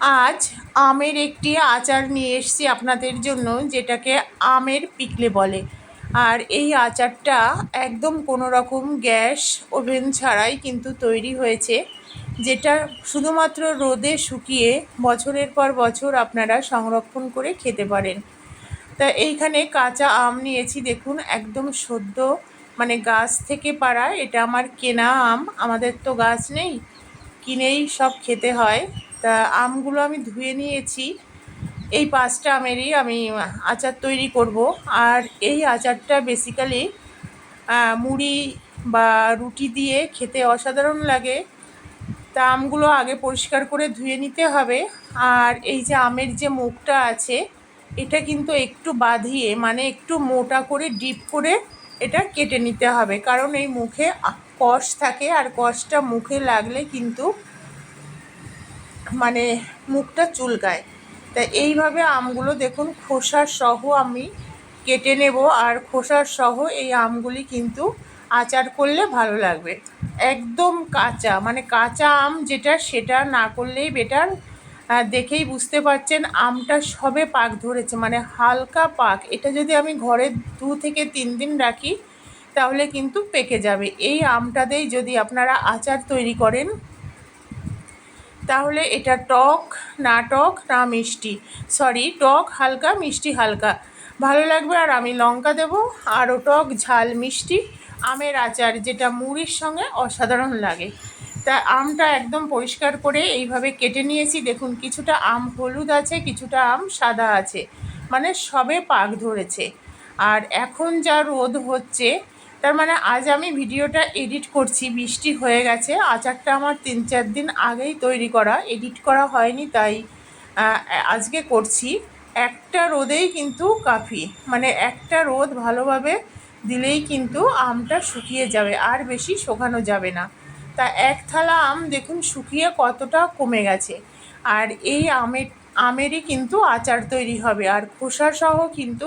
আজ আমের একটি আচার নিয়ে এসেছি আপনাদের জন্য, যেটাকে আমের পিকলে বলে। আর এই আচারটা একদম কোনো রকম গ্যাস ওভেন ছাড়াই কিন্তু তৈরি হয়েছে, যেটা শুধুমাত্র রোদে শুকিয়ে বছরের পর বছর আপনারা সংরক্ষণ করে খেতে পারেন। তা এইখানে কাঁচা আম নিয়েছি, দেখুন, একদম সদ্য মানে গাছ থেকে পাড়া। এটা আমার কেনা আম, আমাদের তো গাছ নেই, কিনেই সব খেতে হয়। তা আমগুলো আমি ধুয়ে নিয়েছি। এই পাঁচটা আমেরই আমি আচার তৈরি করব। আর এই আচারটা বেসিক্যালি মুড়ি বা রুটি দিয়ে খেতে অসাধারণ লাগে। তা আমগুলো আগে পরিষ্কার করে ধুয়ে নিতে হবে। আর এই যে আমের যে মুখটা আছে, এটা কিন্তু একটু বাঁধিয়ে মানে একটু মোটা করে ডিপ করে এটা কেটে নিতে হবে। কারণ এই মুখে কষ থাকে, আর কষটা মুখে লাগলে কিন্তু মানে মুখটা চুলকায়। তা এইভাবে আমগুলো দেখুন, খোসার সহ আমি কেটে নেব আর খোসার সহ এই আমগুলি কিন্তু আচার করলে ভালো লাগবে। একদম কাঁচা মানে কাঁচা আম যেটা, সেটা না করলেই বেটার দেখেই বুঝতে পারছেন, আমটা সবে পাক ধরেছে মানে হালকা পাক। এটা যদি আমি ঘরে দু থেকে তিন দিন রাখি, তাহলে কিন্তু পেকে যাবে। এই আমটাতেই যদি আপনারা আচার তৈরি করেন তাহলে এটা টক, না টক, না মিষ্টি। সরি টক হালকা, মিষ্টি হালকা। ভালো লাগবে, আর আমি লঙ্কা দেব। আরও টক, ঝাল, মিষ্টি, আমের আচার, যেটা মুড়ির সঙ্গে অসাধারণ লাগে। তা আমটা একদম পরিষ্কার করে এইভাবে কেটে নিয়েছি। দেখুন, কিছুটা আম হলুদ আছে, কিছুটা আম সাদা আছে। মানে সবে পাক ধরেছে। আর এখন যা রোদ হচ্ছে তার মানে আজ আমি ভিডিওটা এডিট করছি, বৃষ্টি হয়ে গেছে। আচারটা আমার তিন চার দিন আগেই তৈরি করা। এডিট করা হয়নি, তাই আজকে করছি। একটা রোদেই কিন্তু কাফি। মানে একটা রোদ ভালোভাবে দিলেই কিন্তু আমটা শুকিয়ে যাবে, আর বেশি শোকানো যাবে না। তা এক থালা আম, দেখুন, শুকিয়ে কতটা কমে গেছে। আর এই আমের, আমেরই কিন্তু আচার তৈরি হবে। আর খোসা সহ কিন্তু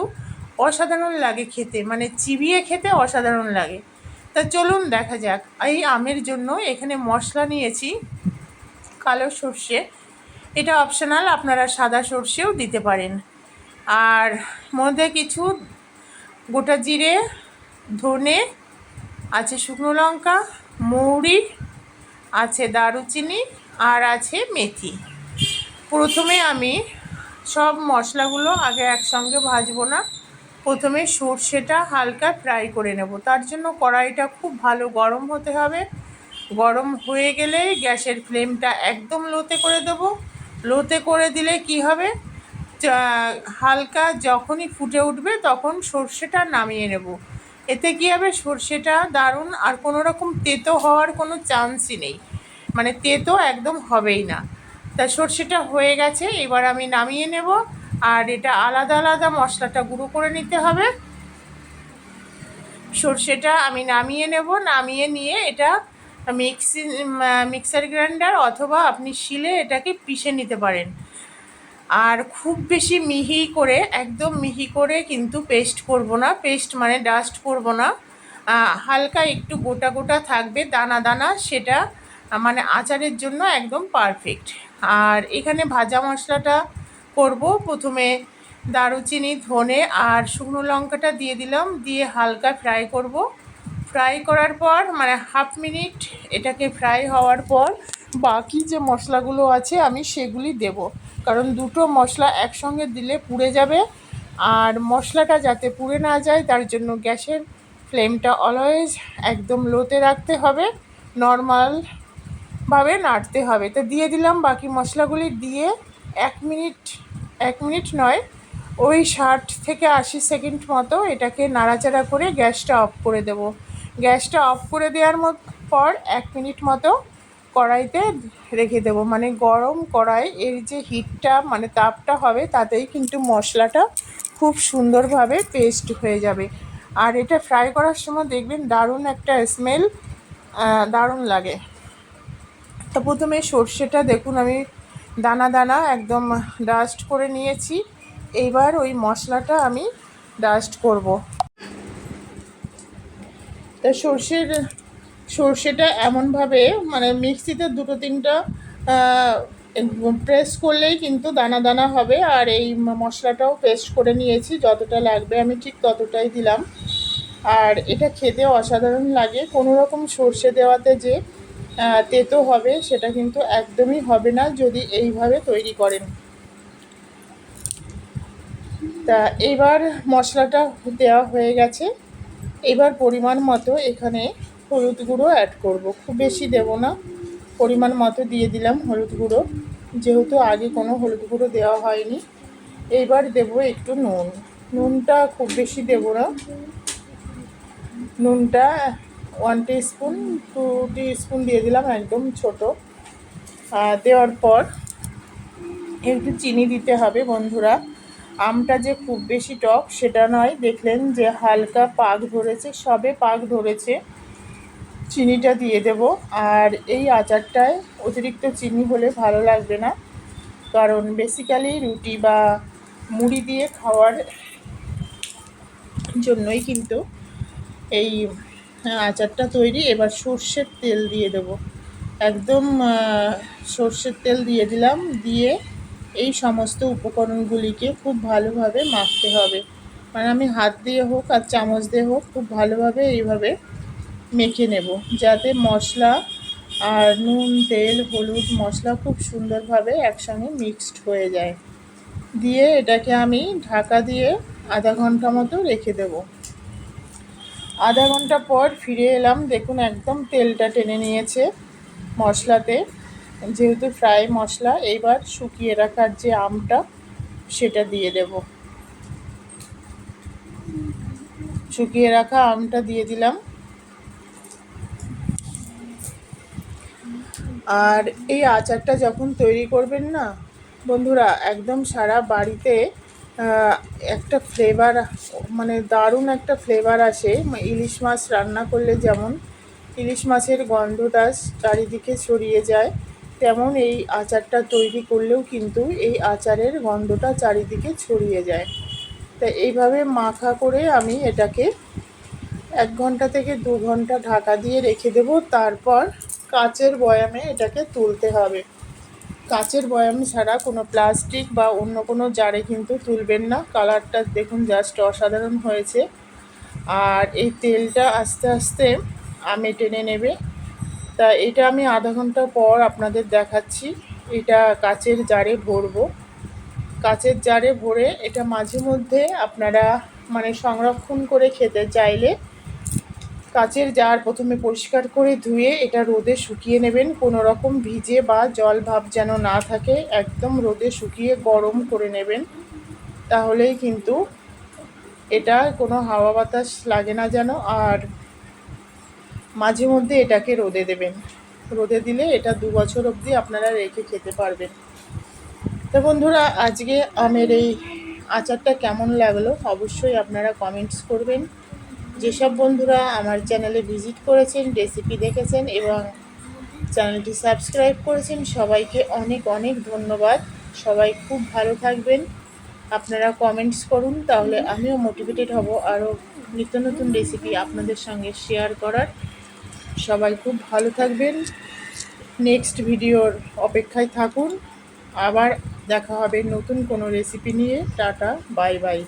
অসাধারণ লাগে খেতে মানে চিবিয়ে খেতে অসাধারণ লাগে। তা চলুন দেখা যাক। এই আমের জন্য এখানে মশলা নিয়েছি, কালো সর্ষে। এটা অপশনাল আপনারা সাদা সর্ষেও দিতে পারেন। আর মধ্যে কিছু গোটা জিরে, ধনে, আছে শুকনো লঙ্কা, মৌরি, আছে দারুচিনি আর আছে মেথি। প্রথমে আমি সব মশলাগুলো আগে একসঙ্গে ভাজবো না। প্রথমে সর্ষেটা হালকা ফ্রাই করে নেব। তার জন্য কড়াইটা খুব ভালো গরম হতে হবে। গরম হয়ে গেলে গ্যাসের ফ্লেমটা একদম লোতে করে দেব। লোতে করে দিলে কি হবে? হালকা যখনই ফুটে উঠবে তখন সর্ষেটা নামিয়ে নেব। এতে কী হবে? সর্ষেটা দারুণ আর কোনো রকম তেতো হওয়ার কোনো চান্সই নেই। মানে তেতো একদম হবেই না। তা সর্ষেটা হয়ে গেছে, এবার আমি নামিয়ে নেব। আর এটা আলাদা আলাদা মশলাটা গুঁড়ো করে নিতে হবে। সর্ষেটা আমি নামিয়ে নেব, নামিয়ে নিয়ে এটা মিক্সি, মিক্সার গ্রাইন্ডার অথবা আপনি শিলে এটাকে পিষে নিতে পারেন। আর খুব বেশি মিহি করে, একদম মিহি করে কিন্তু পেস্ট করব না। পেস্ট মানে ডাস্ট করব না। হালকা একটু গোটা গোটা থাকবে, দানা দানা, সেটা মানে আচারের জন্য একদম পারফেক্ট। আর এখানে ভাজা মশলাটা করব। প্রথমে দারুচিনি, ধনে আর শুকনো লঙ্কাটা দিয়ে দিলাম, দিয়ে হালকা ফ্রাই করব। ফ্রাই করার পর মানে হাফ মিনিট এটাকে ফ্রাই হওয়ার পর, বাকি যে মশলাগুলো আছে আমি সেগুলি দেব। কারণ দুটো মশলা একসঙ্গে দিলে পুড়ে যাবে, আর মশলাটা যাতে পুড়ে না যায়, তার জন্য গ্যাসের ফ্লেমটা অলওয়েজ একদম লোতে রাখতে হবে নর্মালভাবে নাড়তে হবে। তো দিয়ে দিলাম বাকি মশলাগুলি, দিয়ে এক মিনিট এক মিনিট নয়। ওই ষাট থেকে আশি সেকেন্ড মতো এটাকে নাড়াচাড়া করে গ্যাসটা অফ করে দেব। গ্যাসটা অফ করে দেওয়ার পর এক মিনিট মতো কড়াইতে রেখে দেব। মানে গরম কড়াই, এর যে হিটটা মানে তাপটা হবে, তাতেই কিন্তু মশলাটা খুব সুন্দরভাবে পেস্ট হয়ে যাবে। আর এটা ফ্রাই করার সময় দেখবেন দারুণ একটা স্মেল দারুণ লাগে। তো প্রথমে সর্ষেটা দেখুন, আমি দানা দানা একদম ডাস্ট করে নিয়েছি। এইবার ওই মশলাটা আমি ডাস্ট করব। তা সর্ষের, সর্ষেটা এমনভাবে মানে মিক্সিতে দুটো তিনটা প্রেস করলেই কিন্তু দানা দানা হবে। আর এই মশলাটাও পেস্ট করে নিয়েছি, যতটা লাগবে আমি ঠিক ততটাই দিলাম। আর এটা খেতে অসাধারণ লাগে। কোনো রকম সর্ষে দেওয়াতে যে তেতো হবে, সেটা কিন্তু একদমই হবে না যদি এইভাবে তৈরি করেন। তা এবার মশলাটা দেওয়া হয়ে গেছে। এবার পরিমাণ মতো এখানে হলুদ গুঁড়ো অ্যাড করব। খুব বেশি দেব না। পরিমাণ মতো দিয়ে দিলাম হলুদ গুঁড়ো। যেহেতু আগে কোনো হলুদ গুঁড়ো দেওয়া হয়নি। এইবার দেব একটু নুন। নুনটা খুব বেশি দেব না। নুনটা ওয়ান স্পুন টু স্পুন দিয়ে দিলাম একদম ছোট। দেওয়ার পর একটু চিনি দিতে হবে বন্ধুরা। আমটা যে খুব বেশি টক সেটা নয়, দেখলেন যে হালকা পাক ধরেছে, সবে পাক ধরেছে। চিনিটা দিয়ে দেব। আর এই আচারটায় অতিরিক্ত চিনি হলে ভালো লাগবে না। কারণ বেসিক্যালি রুটি বা মুড়ি দিয়ে খাওয়ার জন্যই কিন্তু এই আচারটা তৈরি, এবার সর্ষের তেল দিয়ে দেবো। একদম সর্ষের তেল দিয়ে দিলাম, দিয়ে এই সমস্ত উপকরণগুলিকে খুব ভালোভাবে মাখতে হবে। মানে আমি হাত দিয়ে হোক আর চামচ দিয়ে হোক, খুব ভালোভাবে এইভাবে মেখে নেব, যাতে মশলা আর নুন, তেল, হলুদ মশলা খুব সুন্দরভাবে একসঙ্গে মিক্সড হয়ে যায়। দিয়ে এটাকে আমি ঢাকা দিয়ে আধা ঘণ্টা মতো রেখে দেব। আধা ঘণ্টা পর ফিরে এলাম। দেখুন, একদম তেলটা টেনে নিয়েছে মশলাতে। যেহেতু ফ্রাই মশলা, এইবার শুকিয়ে রাখার যে আমটা, সেটা দিয়ে দেব। শুকিয়ে রাখা আমটা দিয়ে দিলাম। আর এই আচারটা যখন তৈরি করবেন না, বন্ধুরা, একদম সারা বাড়িতে একটা ফ্লেভার মানে দারুণ একটা ফ্লেভার আসে। ইলিশ মাছ রান্না করলে যেমন, ইলিশ মাছের গন্ধটা চারিদিকে ছড়িয়ে যায়, তেমন এই আচারটা তৈরি করলেও কিন্তু এই আচারের গন্ধটা চারিদিকে ছড়িয়ে যায়। তা এইভাবে মাখা করে আমি এটাকে এক ঘণ্টা থেকে দু ঘণ্টা ঢাকা দিয়ে রেখে দেবো। তারপর কাচের বয়ামে এটাকে তুলতে হবে। কাচের বয়াম ছাড়া কোনো প্লাস্টিক বা অন্য কোনো জারে কিন্তু তুলবেন না। কালারটা দেখুন, জাস্ট অসাধারণ হয়েছে। আর এই তেলটা আস্তে আস্তে আমে টেনে নেবে। তা এটা আমি আধা ঘণ্টা পর আপনাদের দেখাচ্ছি। এটা কাচের জারে ভরবো। কাচের জারে ভরে এটা মাঝে মধ্যে আপনারা মানে সংরক্ষণ করে খেতে চাইলে কাচের জার প্রথমে পরিষ্কার করে ধুয়ে এটা রোদে শুকিয়ে নেবেন। কোনো রকম ভিজে বা জল ভাব যেন না থাকে, একদম রোদে শুকিয়ে গরম করে নেবেন। তাহলেই কিন্তু এটা কোনো হাওয়া বাতাস লাগে না যেন, আর মাঝে মধ্যে এটাকে রোদে দেবেন। রোদে দিলে এটা দু বছর অবধি আপনারা রেখে খেতে পারবেন। তো বন্ধুরা, আজকে আমের এই আচারটা কেমন লাগল? অবশ্যই আপনারা কমেন্টস করবেন। যেসব বন্ধুরা আমার চ্যানেলে ভিজিট করেছেন রেসিপি দেখেছেন এবং চ্যানেলটি সাবস্ক্রাইব করেছেন, সবাইকে অনেক অনেক ধন্যবাদ। সবাই খুব ভালো থাকবেন। আপনারা কমেন্টস করুন, তাহলে আমিও মোটিভেটেড হব আরও নিত্য নতুন রেসিপি আপনাদের সঙ্গে শেয়ার করার। সবাই খুব ভালো থাকবেন। নেক্সট ভিডিওর অপেক্ষায় থাকুন। আবার দেখা হবে নতুন কোনো রেসিপি নিয়ে। Tata bye bye